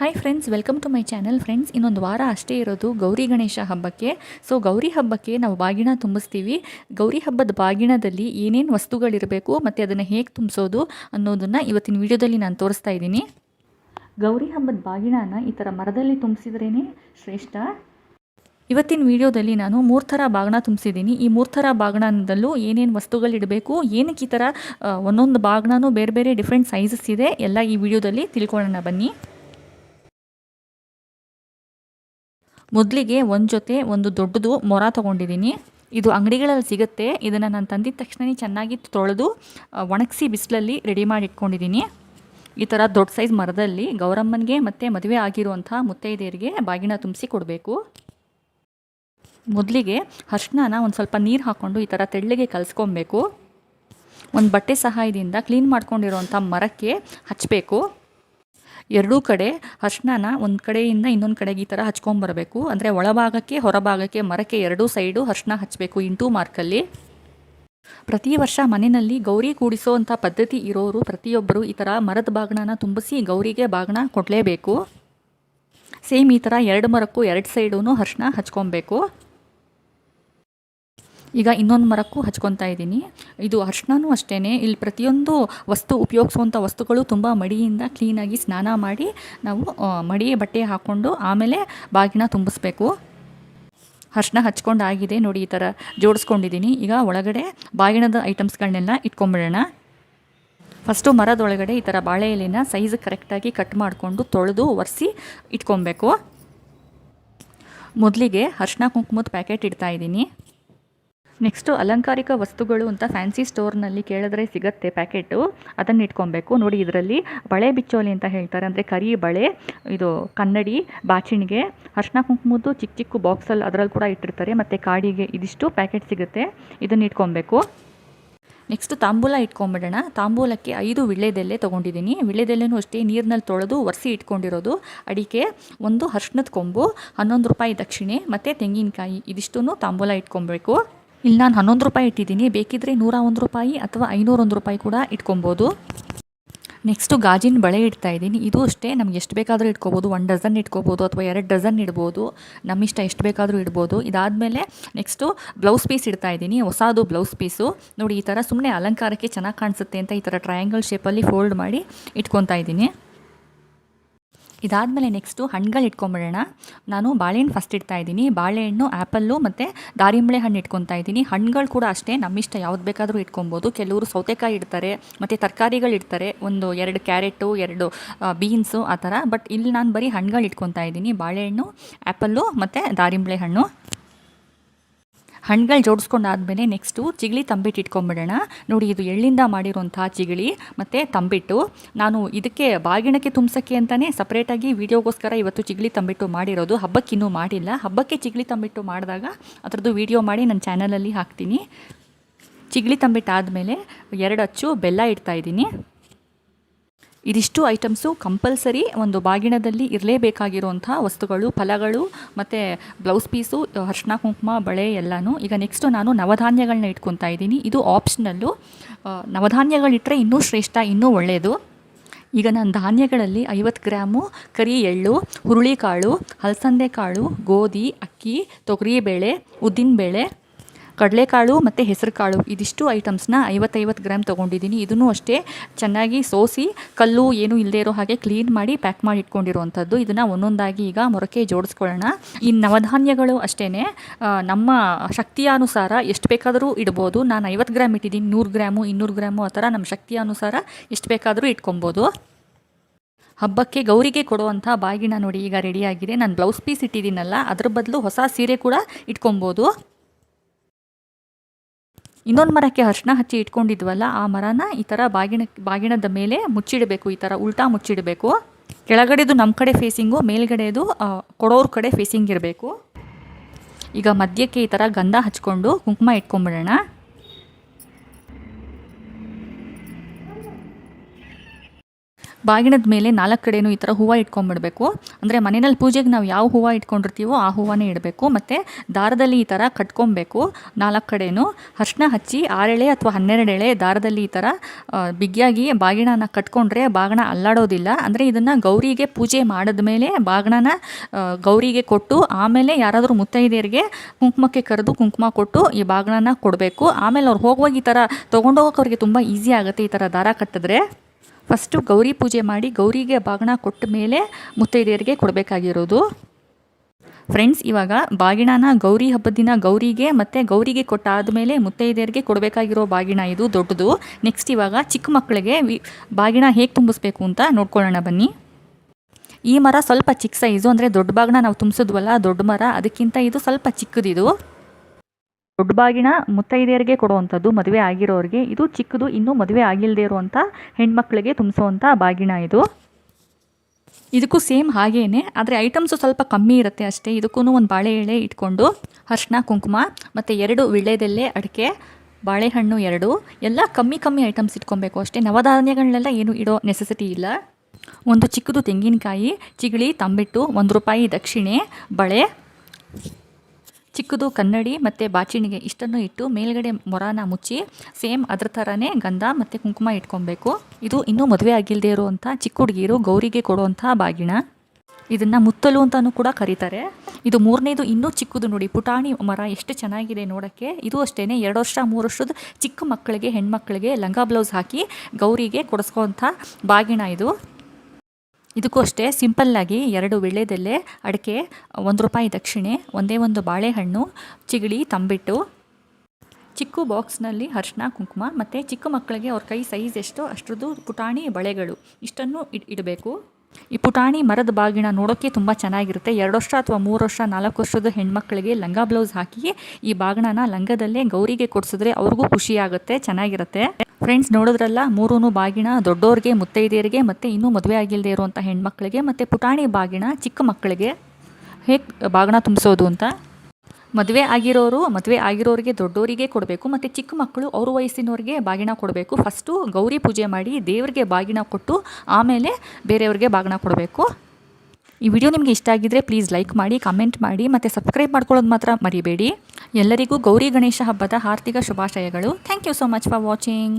Hi friends welcome to my channel friends ಇನ್ನೊಂದು ವಾರ ಅಷ್ಟೇ ಇರೋದು ಗೌರಿ ಗಣೇಶ ಹಬ್ಬಕ್ಕೆ. ಸೊ ಗೌರಿ ಹಬ್ಬಕ್ಕೆ ನಾವು ಬಾಗಿಣ ತುಂಬಿಸ್ತೀವಿ. ಗೌರಿ ಹಬ್ಬದ ಬಾಗಿಣದಲ್ಲಿ ಏನೇನು ವಸ್ತುಗಳಿರಬೇಕು ಮತ್ತು ಅದನ್ನು ಹೇಗೆ ತುಂಬಿಸೋದು ಅನ್ನೋದನ್ನು ಇವತ್ತಿನ ವಿಡಿಯೋದಲ್ಲಿ ನಾನು ತೋರಿಸ್ತಾ ಇದ್ದೀನಿ. ಗೌರಿ ಹಬ್ಬದ ಬಾಗಿಣನ ಈ ಥರ ಮರದಲ್ಲಿ ತುಂಬಿಸಿದ್ರೇ ಶ್ರೇಷ್ಠ. ಇವತ್ತಿನ ವಿಡಿಯೋದಲ್ಲಿ ನಾನು ಮೂರು ಥರ ಬಾಗಿಣ ತುಂಬಿಸಿದ್ದೀನಿ. ಈ ಮೂರು ಥರ ಬಾಗಿಣದಲ್ಲೂ ಏನೇನು ವಸ್ತುಗಳಿಡಬೇಕು, ಏನಕ್ಕೆ ಈ ಥರ ಒಂದೊಂದು ಬಾಗಿಣನೂ ಬೇರೆ ಬೇರೆ ಡಿಫ್ರೆಂಟ್ ಸೈಜಸ್ ಇದೆ, ಎಲ್ಲ ಈ ವಿಡಿಯೋದಲ್ಲಿ ತಿಳ್ಕೊಳ್ಳೋಣ ಬನ್ನಿ. ಮೊದಲಿಗೆ ಒಂದು ಜೊತೆ ಒಂದು ದೊಡ್ಡದು ಮೊರ ತೊಗೊಂಡಿದ್ದೀನಿ. ಇದು ಅಂಗಡಿಗಳಲ್ಲಿ ಸಿಗುತ್ತೆ. ಇದನ್ನು ನಾನು ತಂದಿದ ತಕ್ಷಣ ಚೆನ್ನಾಗಿ ತೊಳೆದು ಒಣಗಿಸಿ ಬಿಸಿಲಲ್ಲಿ ರೆಡಿ ಮಾಡಿ ಇಟ್ಕೊಂಡಿದ್ದೀನಿ. ಈ ಥರ ದೊಡ್ಡ ಸೈಜ್ ಮರದಲ್ಲಿ ಗೌರಮ್ಮನಿಗೆ ಮತ್ತು ಮದುವೆ ಆಗಿರುವಂಥ ಮುತ್ತೈದೆಯರಿಗೆ ಬಾಗಿನ ತುಂಬಿಸಿ ಕೊಡಬೇಕು. ಮೊದಲಿಗೆ ಅರ್ಶಿನ ಒಂದು ಸ್ವಲ್ಪ ನೀರು ಹಾಕ್ಕೊಂಡು ಈ ಥರ ತೆಳ್ಳಗೆ ಕಲಿಸ್ಕೊಬೇಕು. ಒಂದು ಬಟ್ಟೆ ಸಹಾಯದಿಂದ ಕ್ಲೀನ್ ಮಾಡ್ಕೊಂಡಿರೋಂಥ ಮರಕ್ಕೆ ಹಚ್ಚಬೇಕು ಎರಡೂ ಕಡೆ ಅರ್ಶಿನ ಒಂದು ಕಡೆಯಿಂದ ಇನ್ನೊಂದು ಕಡೆಗೆ ಈ ಥರ ಹಚ್ಕೊಂಬರಬೇಕು ಅಂದರೆ ಒಳಭಾಗಕ್ಕೆ ಹೊರಭಾಗಕ್ಕೆ ಮರಕ್ಕೆ ಎರಡೂ ಸೈಡು ಅರ್ಶನ ಹಚ್ಚಬೇಕು ಇಂಟು ಮಾರ್ಕಲ್ಲಿ ಪ್ರತಿ ವರ್ಷ ಮನೆಯಲ್ಲಿ ಗೌರಿ ಕೂಡಿಸೋವಂಥ ಪದ್ಧತಿ ಇರೋರು ಪ್ರತಿಯೊಬ್ಬರು ಈ ಥರ ಮರದ ಬಾಗಣನ ತುಂಬಿಸಿ ಗೌರಿಗೆ ಬಾಗಣ ಕೊಡಲೇಬೇಕು. ಸೇಮ್ ಈ ಥರ ಎರಡು ಮರಕ್ಕೂ ಎರಡು ಸೈಡೂ ಅರ್ಶಿನ ಹಚ್ಕೊಬೇಕು ಈಗ ಇನ್ನೊಂದು ಮರಕ್ಕೂ ಹಚ್ಕೊತಾ ಇದ್ದೀನಿ. ಇದು ಅರ್ಶಿನೂ ಅಷ್ಟೇ ಇಲ್ಲಿ ಪ್ರತಿಯೊಂದು ವಸ್ತು ಉಪಯೋಗಿಸುವಂಥ ವಸ್ತುಗಳು ತುಂಬ ಮಡಿಯಿಂದ ಕ್ಲೀನಾಗಿ ಸ್ನಾನ ಮಾಡಿ ನಾವು ಮಡಿ ಬಟ್ಟೆ ಹಾಕ್ಕೊಂಡು ಆಮೇಲೆ ಬಾಗಿನ ತುಂಬಿಸ್ಬೇಕು. ಅರ್ಶನ ಹಚ್ಕೊಂಡು ಆಗಿದೆ ನೋಡಿ ಈ ಥರ ಜೋಡಿಸ್ಕೊಂಡಿದ್ದೀನಿ. ಈಗ ಒಳಗಡೆ ಬಾಗಿನದ ಐಟಮ್ಸ್ಗಳನ್ನೆಲ್ಲ ಇಟ್ಕೊಂಬಿಡೋಣ. ಫಸ್ಟು ಮರದೊಳಗಡೆ ಈ ಥರ ಬಾಳೆ ಎಲೆನ ಸೈಜ್ ಕರೆಕ್ಟಾಗಿ ಕಟ್ ಮಾಡಿಕೊಂಡು ತೊಳೆದು ಒರೆಸಿ ಇಟ್ಕೊಬೇಕು. ಮೊದಲಿಗೆ ಅರ್ಶನ ಕುಂಕುಮದ ಪ್ಯಾಕೆಟ್ ಇಡ್ತಾ ಇದ್ದೀನಿ. ನೆಕ್ಸ್ಟು ಅಲಂಕಾರಿಕ ವಸ್ತುಗಳು ಅಂತ ಫ್ಯಾನ್ಸಿ ಸ್ಟೋರ್ನಲ್ಲಿ ಕೇಳಿದ್ರೆ ಸಿಗತ್ತೆ ಪ್ಯಾಕೆಟು. ಅದನ್ನು ಇಟ್ಕೊಬೇಕು. ನೋಡಿ ಇದರಲ್ಲಿ ಬಳೆ ಬಿಚ್ಚೋಲಿ ಅಂತ ಹೇಳ್ತಾರೆ. ಅಂದರೆ ಕರಿ ಬಳೆ, ಇದು ಕನ್ನಡಿ, ಬಾಚಿಣಿಗೆ ಅರ್ಶಿನ ಕುಂಕುಮದ್ದು ಚಿಕ್ಕ ಚಿಕ್ಕ ಬಾಕ್ಸಲ್ಲಿ ಅದರಲ್ಲಿ ಕೂಡ ಇಟ್ಟಿರ್ತಾರೆ. ಮತ್ತು ಕಾಡಿಗೆ ಇದಿಷ್ಟು ಪ್ಯಾಕೆಟ್ ಸಿಗುತ್ತೆ. ಇದನ್ನು ಇಟ್ಕೊಬೇಕು. ನೆಕ್ಸ್ಟ್ ತಾಂಬೂಲ ಇಟ್ಕೊಂಬಿಡೋಣ. ತಾಂಬೂಲಕ್ಕೆ ಐದು ವಿಳ್ಳೆದೆಲೆ ತೊಗೊಂಡಿದ್ದೀನಿ. ವಿಳ್ಳೆದೆಲೆನೂ ಅಷ್ಟೇ ನೀರಿನಲ್ಲಿ ತೊಳೆದು ಒರೆಸಿ ಇಟ್ಕೊಂಡಿರೋದು. ಅಡಿಕೆ, ಒಂದು ಅರ್ಶಿನದ ಕೊಂಬು, ಹನ್ನೊಂದು ರೂಪಾಯಿ ದಕ್ಷಿಣೆ, ಮತ್ತು ತೆಂಗಿನಕಾಯಿ. ಇದಿಷ್ಟು ತಾಂಬೂಲ ಇಟ್ಕೊಬೇಕು. ಇಲ್ಲಿ ನಾನು ಹನ್ನೊಂದು ರೂಪಾಯಿ ಇಟ್ಟಿದ್ದೀನಿ. ಬೇಕಿದ್ರೆ ನೂರ ಒಂದು ರೂಪಾಯಿ ಅಥವಾ ಐನೂರೊಂದು ರೂಪಾಯಿ ಕೂಡ ಇಟ್ಕೊಬೋದು. ನೆಕ್ಸ್ಟು ಗಾಜಿನ ಬಳೆ ಇಡ್ತಾ ಇದ್ದೀನಿ. ಇದು ಅಷ್ಟೇ, ನಮ್ಗೆ ಎಷ್ಟು ಬೇಕಾದರೂ ಇಟ್ಕೋಬೋದು. ಒನ್ ಡಜನ್ ಇಟ್ಕೋಬೋದು ಅಥವಾ ಎರಡು ಡಜನ್ ಇಡ್ಬೋದು. ನಮ್ಮ ಇಷ್ಟ ಎಷ್ಟು ಬೇಕಾದರೂ ಇಡ್ಬೋದು. ಇದಾದಮೇಲೆ ನೆಕ್ಸ್ಟು ಬ್ಲೌಸ್ ಪೀಸ್ ಇಡ್ತಾ ಇದ್ದೀನಿ. ಹೊಸದು ಬ್ಲೌಸ್ ಪೀಸು ನೋಡಿ, ಈ ಥರ ಸುಮ್ಮನೆ ಅಲಂಕಾರಕ್ಕೆ ಚೆನ್ನಾಗಿ ಕಾಣಿಸುತ್ತೆ ಅಂತ ಈ ಥರ ಟ್ರಯಾಂಗಲ್ ಶೇಪಲ್ಲಿ ಫೋಲ್ಡ್ ಮಾಡಿ ಇಟ್ಕೊತಾ ಇದ್ದೀನಿ. ಇದಾದಮೇಲೆ ನೆಕ್ಸ್ಟು ಹಣ್ಣುಗಳು ಇಟ್ಕೊಂಬಿಡೋಣ. ನಾನು ಬಾಳೆಹಣ್ಣು ಫಸ್ಟ್ ಇಡ್ತಾ ಇದ್ದೀನಿ. ಬಾಳೆಹಣ್ಣು ಆ್ಯಪಲ್ಲು ಮತ್ತು ದಾರಿಂಬಳೆ ಹಣ್ಣು ಇಟ್ಕೊತಾ ಇದ್ದೀನಿ. ಹಣ್ಣುಗಳು ಕೂಡ ಅಷ್ಟೇ, ನಮ್ಮಿಷ್ಟ ಯಾವ್ದು ಬೇಕಾದರೂ ಇಟ್ಕೊಬೋದು. ಕೆಲವರು ಸೌತೆಕಾಯಿ ಇಡ್ತಾರೆ, ಮತ್ತು ತರಕಾರಿಗಳು ಇಡ್ತಾರೆ. ಒಂದು ಎರಡು ಕ್ಯಾರೆಟು, ಎರಡು ಬೀನ್ಸು ಆ ಥರ. ಬಟ್ ಇಲ್ಲಿ ನಾನು ಬರೀ ಹಣ್ಣುಗಳು ಇಟ್ಕೊತಾ ಇದ್ದೀನಿ. ಬಾಳೆಹಣ್ಣು ಆ್ಯಪಲ್ಲು ಮತ್ತು ದಾರಿಂಬಳೆ ಹಣ್ಣು. ಹಣ್ಣುಗಳು ಜೋಡಿಸ್ಕೊಂಡಾದ್ಮೇಲೆ ನೆಕ್ಸ್ಟು ಚಿಗಳಿ ತಂಬಿಟ್ಟು ಇಟ್ಕೊಂಬಿಡೋಣ. ನೋಡಿ, ಇದು ಎಳ್ಳಿಂದ ಮಾಡಿರೋಂಥ ಚಿಗಳಿ ಮತ್ತು ತಂಬಿಟ್ಟು ನಾನು ಇದಕ್ಕೆ ಬಾಗಿಣಕ್ಕೆ ತುಂಬಿಸೋಕ್ಕೆ ಅಂತಲೇ ಸಪ್ರೇಟಾಗಿ ವೀಡಿಯೋಗೋಸ್ಕರ ಇವತ್ತು ಚಿಗಳಿ ತಂಬಿಟ್ಟು ಮಾಡಿರೋದು. ಹಬ್ಬಕ್ಕೆ ಇನ್ನೂ ಮಾಡಿಲ್ಲ. ಹಬ್ಬಕ್ಕೆ ಚಿಗಳಿ ತಂಬಿಟ್ಟು ಮಾಡಿದಾಗ ಅದರದ್ದು ವೀಡಿಯೋ ಮಾಡಿ ನನ್ನ ಚಾನಲಲ್ಲಿ ಹಾಕ್ತೀನಿ. ಚಿಗಳಿ ತಂಬಿಟ್ಟು ಆದಮೇಲೆ ಎರಡು ಅಚ್ಚು ಬೆಲ್ಲ ಇಡ್ತಾ ಇದ್ದೀನಿ. ಇದಿಷ್ಟು ಐಟಮ್ಸು ಕಂಪಲ್ಸರಿ ಒಂದು ಬಾಗಿಣದಲ್ಲಿ ಇರಲೇಬೇಕಾಗಿರುವಂಥ ವಸ್ತುಗಳು, ಫಲಗಳು ಮತ್ತು ಬ್ಲೌಸ್ ಪೀಸು ಅರ್ಶಿನ ಕುಂಕುಮ, ಬಳೆ ಎಲ್ಲನೂ. ಈಗ ನೆಕ್ಸ್ಟು ನಾನು ನವಧಾನ್ಯಗಳನ್ನ ಇಟ್ಕೊತಾ ಇದ್ದೀನಿ. ಇದು ಆಪ್ಷನಲ್ಲು ನವಧಾನ್ಯಗಳಿಟ್ಟರೆ ಇನ್ನೂ ಶ್ರೇಷ್ಠ, ಇನ್ನೂ ಒಳ್ಳೆಯದು ಈಗ ನಾನು ಧಾನ್ಯಗಳಲ್ಲಿ ಐವತ್ತು ಗ್ರಾಮು ಕರಿ ಎಳ್ಳು, ಹುರುಳಿಕಾಳು, ಹಲಸಂದೆ ಕಾಳು, ಗೋಧಿ, ಅಕ್ಕಿ, ತೊಗರಿಬೇಳೆ, ಉದ್ದಿನಬೇಳೆ ಕಡಲೆಕಾಳು ಮತ್ತು ಹೆಸರು ಕಾಳು ಇದಿಷ್ಟು ಐಟಮ್ಸ್ನ ಐವತ್ತೈವತ್ತು ಗ್ರಾಮ್ ತೊಗೊಂಡಿದ್ದೀನಿ. ಇದನ್ನು ಅಷ್ಟೇ ಚೆನ್ನಾಗಿ ಸೋಸಿ, ಕಲ್ಲು ಏನು ಇಲ್ಲದೆ ಇರೋ ಹಾಗೆ ಕ್ಲೀನ್ ಮಾಡಿ ಪ್ಯಾಕ್ ಮಾಡಿ ಇಟ್ಕೊಂಡಿರುವಂಥದ್ದು ಇದನ್ನು ಒಂದೊಂದಾಗಿ ಈಗ ಮೊರಕೆ ಜೋಡಿಸ್ಕೊಳ್ಳೋಣ. ಈ ನವಧಾನ್ಯಗಳು ಅಷ್ಟೇ ನಮ್ಮ ಶಕ್ತಿಯಾನುಸಾರ ಎಷ್ಟು ಬೇಕಾದರೂ ಇಡ್ಬೋದು. ನಾನು ಐವತ್ತು ಗ್ರಾಮ್ ಇಟ್ಟಿದ್ದೀನಿ, ನೂರು ಗ್ರಾಮು, ಇನ್ನೂರು ಗ್ರಾಮು, ಆ ಥರ ನಮ್ಮ ಶಕ್ತಿಯಾನುಸಾರ ಎಷ್ಟು ಬೇಕಾದರೂ ಇಟ್ಕೊಬೋದು. ಹಬ್ಬಕ್ಕೆ ಗೌರಿಗೆ ಕೊಡುವಂಥ ಬಾಗಿನ ನೋಡಿ ಈಗ ರೆಡಿಯಾಗಿದೆ ನಾನು ಬ್ಲೌಸ್ ಪೀಸ್ ಇಟ್ಟಿದ್ದೀನಲ್ಲ, ಅದ್ರ ಬದಲು ಹೊಸ ಸೀರೆ ಕೂಡ ಇಟ್ಕೊಬೋದು. ಇನ್ನೊಂದು ಮರಕ್ಕೆ ಅರ್ಶಿನ ಹಚ್ಚಿ ಇಟ್ಕೊಂಡಿದ್ವಲ್ಲ, ಆ ಮರನ ಈ ಥರ ಬಾಗಿಣ, ಬಾಗಿಣದ ಮೇಲೆ ಮುಚ್ಚಿಡಬೇಕು, ಈ ಥರ ಉಲ್ಟಾ ಮುಚ್ಚಿಡಬೇಕು. ಕೆಳಗಡೆದು ನಮ್ಮ ಕಡೆ ಫೇಸಿಂಗು ಮೇಲ್ಗಡೆದು ಕೊಡೋರ ಕಡೆ ಫೇಸಿಂಗ್ ಇರಬೇಕು ಈಗ ಮಧ್ಯಕ್ಕೆ ಈ ಥರ ಗಂಧ ಹಚ್ಕೊಂಡು ಕುಂಕುಮ ಇಟ್ಕೊಂಬಿಡೋಣ ಬಾಗಿಣದ ಮೇಲೆ ನಾಲ್ಕು ಕಡೆನೂ ಈ ಥರ ಹೂವು ಇಟ್ಕೊಂಡ್ಬಿಡ್ಬೇಕು. ಅಂದರೆ ಮನೆಯಲ್ಲಿ ಪೂಜೆಗೆ ನಾವು ಯಾವ ಹೂವು ಇಟ್ಕೊಂಡಿರ್ತೀವೋ ಆ ಹೂವನೇ ಇಡಬೇಕು. ಮತ್ತು ದಾರದಲ್ಲಿ ಈ ಥರ ಕಟ್ಕೊಬೇಕು ನಾಲ್ಕು ಕಡೆನೂ ಅರ್ಶಿನ ಹಚ್ಚಿ ಆರೆಳೆ ಅಥವಾ ಹನ್ನೆರಡು ಎಳೆ ದಾರದಲ್ಲಿ ಈ ಥರ ಬಿಗಿಯಾಗಿ ಬಾಗಿಣನ ಕಟ್ಕೊಂಡ್ರೆ ಬಾಗಿಣ ಅಲ್ಲಾಡೋದಿಲ್ಲ. ಅಂದರೆ ಇದನ್ನು ಗೌರಿಗೆ ಪೂಜೆ ಮಾಡಿದ ಮೇಲೆ ಬಾಗಿಣನ ಗೌರಿಗೆ ಕೊಟ್ಟು ಆಮೇಲೆ ಯಾರಾದರೂ ಮುತ್ತೈದೆಯರಿಗೆ ಕುಂಕುಮಕ್ಕೆ ಕರೆದು ಕುಂಕುಮ ಕೊಟ್ಟು ಈ ಬಾಗಿಣನ ಕೊಡಬೇಕು. ಆಮೇಲೆ ಅವ್ರು ಹೋಗುವಾಗ ಈ ಥರ ತೊಗೊಂಡೋಗೋಕೆ ಅವ್ರಿಗೆ ತುಂಬ ಈಸಿ ಆಗುತ್ತೆ ಈ ಥರ ದಾರ ಕಟ್ಟಿದ್ರೆ. ಫಸ್ಟು ಗೌರಿ ಪೂಜೆ ಮಾಡಿ ಗೌರಿಗೆ ಬಾಗಿಣ ಕೊಟ್ಟ ಮೇಲೆ ಮುತ್ತೈದೆಯರಿಗೆ ಕೊಡಬೇಕಾಗಿರೋದು. ಫ್ರೆಂಡ್ಸ್, ಇವಾಗ ಬಾಗಿಣನ ಗೌರಿ ಹಬ್ಬದ ದಿನ ಗೌರಿಗೆ ಮತ್ತು ಗೌರಿಗೆ ಕೊಟ್ಟಾದ ಮೇಲೆ ಮುತ್ತೈದೆಯರಿಗೆ ಕೊಡಬೇಕಾಗಿರೋ ಬಾಗಿಣ ಇದು ದೊಡ್ಡದು. ನೆಕ್ಸ್ಟ್ ಇವಾಗ ಚಿಕ್ಕ ಮಕ್ಕಳಿಗೆ ಬಾಗಿಣ ಹೇಗೆ ತುಂಬಿಸ್ಬೇಕು ಅಂತ ನೋಡ್ಕೊಳ್ಳೋಣ ಬನ್ನಿ. ಈ ಮರ ಸ್ವಲ್ಪ ಚಿಕ್ಕ ಸೈಜು ಅಂದರೆ ದೊಡ್ಡ ಬಾಗಿಣ ನಾವು ತುಂಬಿಸಿದ್ವಲ್ಲ, ದೊಡ್ಡ ಮರ, ಅದಕ್ಕಿಂತ ಇದು ಸ್ವಲ್ಪ ಚಿಕ್ಕದಿದು. ದೊಡ್ಡ ಬಾಗಿನ ಮುತ್ತೈದೆಯರಿಗೆ ಕೊಡುವಂಥದ್ದು, ಮದುವೆ ಆಗಿರೋರಿಗೆ. ಇದು ಚಿಕ್ಕದು, ಇನ್ನೂ ಮದುವೆ ಆಗಿಲ್ಲದೆ ಇರುವಂಥ ಹೆಣ್ಮಕ್ಳಿಗೆ ತುಂಬಿಸುವಂಥ ಬಾಗಿಣ ಇದು. ಇದಕ್ಕೂ ಸೇಮ್ ಹಾಗೇನೆ, ಆದರೆ ಐಟಮ್ಸು ಸ್ವಲ್ಪ ಕಮ್ಮಿ ಇರುತ್ತೆ ಅಷ್ಟೇ. ಇದಕ್ಕೂ ಒಂದು ಬಾಳೆ ಎಳೆ ಇಟ್ಕೊಂಡು ಅರ್ಶಿನ ಕುಂಕುಮ, ಮತ್ತು ಎರಡು ವಿಳ್ಳೆದೆಲೆ, ಅಡಿಕೆ, ಬಾಳೆಹಣ್ಣು ಎರಡು. ಎಲ್ಲ ಕಮ್ಮಿ ಕಮ್ಮಿ ಐಟಮ್ಸ್ ಇಟ್ಕೊಬೇಕು ಅಷ್ಟೇ. ನವಧಾನ್ಯಗಳನ್ನೆಲ್ಲ ಏನು ಇಡೋ ನೆಸೆಸಿಟಿ ಇಲ್ಲ. ಒಂದು ಚಿಕ್ಕದು ತೆಂಗಿನಕಾಯಿ, ಚಿಗಳಿ, ತಂಬಿಟ್ಟು, ಒಂದು ರೂಪಾಯಿ ದಕ್ಷಿಣೆ, ಬಳೆ ಚಿಕ್ಕದು ಕನ್ನಡಿ ಮತ್ತು ಬಾಚಿಣಿಗೆ ಇಷ್ಟನ್ನು ಇಟ್ಟು ಮೇಲ್ಗಡೆ ಮೊರಾನ ಮುಚ್ಚಿ ಸೇಮ್ ಅದ್ರ ಥರನೇ ಗಂಧ ಮತ್ತು ಕುಂಕುಮ ಇಟ್ಕೊಬೇಕು. ಇದು ಇನ್ನೂ ಮದುವೆ ಆಗಿಲ್ಲದೆ ಇರುವಂಥ ಚಿಕ್ಕ ಹುಡುಗಿರು ಗೌರಿಗೆ ಕೊಡುವಂಥ ಬಾಗಿಣ. ಇದನ್ನು ಮುತ್ತಲು ಅಂತಲೂ ಕೂಡ ಕರೀತಾರೆ. ಇದು ಮೂರನೇದು, ಇನ್ನೂ ಚಿಕ್ಕದು ನೋಡಿ, ಪುಟಾಣಿ ಮರ ಎಷ್ಟು ಚೆನ್ನಾಗಿದೆ ನೋಡೋಕ್ಕೆ. ಇದು ಅಷ್ಟೇ ಎರಡು ವರ್ಷ, ಮೂರು ವರ್ಷದ ಚಿಕ್ಕ ಮಕ್ಕಳಿಗೆ, ಹೆಣ್ಮಕ್ಳಿಗೆ ಲಂಗ ಬ್ಲೌಸ್ ಹಾಕಿ ಗೌರಿಗೆ ಕೊಡಿಸ್ಕೋಂಥ ಬಾಗಿಣ ಇದು. ಇದಕ್ಕೂ ಅಷ್ಟೇ ಸಿಂಪಲ್ಲಾಗಿ ಎರಡು ವಿಳ್ಳೆದೆಲೆ ಅಡಿಕೆ, ಒಂದು ರೂಪಾಯಿ ದಕ್ಷಿಣೆ, ಒಂದೇ ಒಂದು ಬಾಳೆಹಣ್ಣು ಚಿಗಳಿ ತಂಬಿಟ್ಟು. ಚಿಕ್ಕ ಬಾಕ್ಸ್ನಲ್ಲಿ ಅರ್ಶಿನ ಕುಂಕುಮ ಮತ್ತು ಚಿಕ್ಕ ಮಕ್ಕಳಿಗೆ ಅವ್ರ ಕೈ ಸೈಜ್ ಎಷ್ಟೋ, ಅಷ್ಟರದ್ದು ಪುಟಾಣಿ ಬಳೆಗಳು. ಇಷ್ಟನ್ನು ಇಡ್, ಇಡಬೇಕು. ಈ ಪುಟಾಣಿ ಮರದ ಬಾಗಿಣ ನೋಡೋಕ್ಕೆ ತುಂಬ ಚೆನ್ನಾಗಿರುತ್ತೆ. ಎರಡು ವರ್ಷ ಅಥವಾ ಮೂರು ವರ್ಷ, ನಾಲ್ಕು ವರ್ಷದ ಹೆಣ್ಮಕ್ಳಿಗೆ ಲಂಗ ಬ್ಲೌಸ್ ಹಾಕಿ ಈ ಬಾಗಿಣನ ಲಂಗದಲ್ಲೇ ಗೌರಿಗೆ ಕೊಡಿಸಿದ್ರೆ ಅವ್ರಿಗೂ ಖುಷಿ ಆಗುತ್ತೆ, ಚೆನ್ನಾಗಿರುತ್ತೆ. ಫ್ರೆಂಡ್ಸ್ ನೋಡಿದ್ರಲ್ಲ ಮೂರೂ ಬಾಗಿಣ, ದೊಡ್ಡೋರಿಗೆ, ಮುತ್ತೈದೆಯರಿಗೆ, ಮತ್ತು ಇನ್ನೂ ಮದುವೆ ಆಗಿಲ್ಲದೆ ಇರುವಂಥ ಹೆಣ್ಮಕ್ಳಿಗೆ, ಮತ್ತು ಪುಟಾಣಿ ಬಾಗಿಣ, ಚಿಕ್ಕ ಮಕ್ಕಳಿಗೆ ಹೇಗೆ ಬಾಗಿಣ ತುಂಬಿಸೋದು ಅಂತ? ಮದುವೆ ಆಗಿರೋರು, ಮದುವೆ ಆಗಿರೋರಿಗೆ ದೊಡ್ಡವರಿಗೆ ಕೊಡಬೇಕು, ಮತ್ತು ಚಿಕ್ಕ ಮಕ್ಕಳು ಅವ್ರ ವಯಸ್ಸಿನವ್ರಿಗೆ ಬಾಗಿಣ ಕೊಡಬೇಕು. ಫಸ್ಟು ಗೌರಿ ಪೂಜೆ ಮಾಡಿ, ದೇವರಿಗೆ ಬಾಗಿಣ ಕೊಟ್ಟು, ಆಮೇಲೆ ಬೇರೆಯವ್ರಿಗೆ ಬಾಗಿಣ ಕೊಡಬೇಕು. ಈ ವಿಡಿಯೋ ನಿಮಗೆ ಇಷ್ಟ ಆಗಿದ್ದರೆ ಪ್ಲೀಸ್ ಲೈಕ್ ಮಾಡಿ ಕಮೆಂಟ್ ಮಾಡಿ, ಮತ್ತು ಸಬ್ಸ್ಕ್ರೈಬ್ ಮಾಡ್ಕೊಳ್ಳೋದು ಮಾತ್ರ ಮರಿಬೇಡಿ. ಎಲ್ಲರಿಗೂ ಗೌರಿ ಗಣೇಶ ಹಬ್ಬದ ಆರ್ಥಿಕ ಶುಭಾಶಯಗಳು. Thank you so much for watching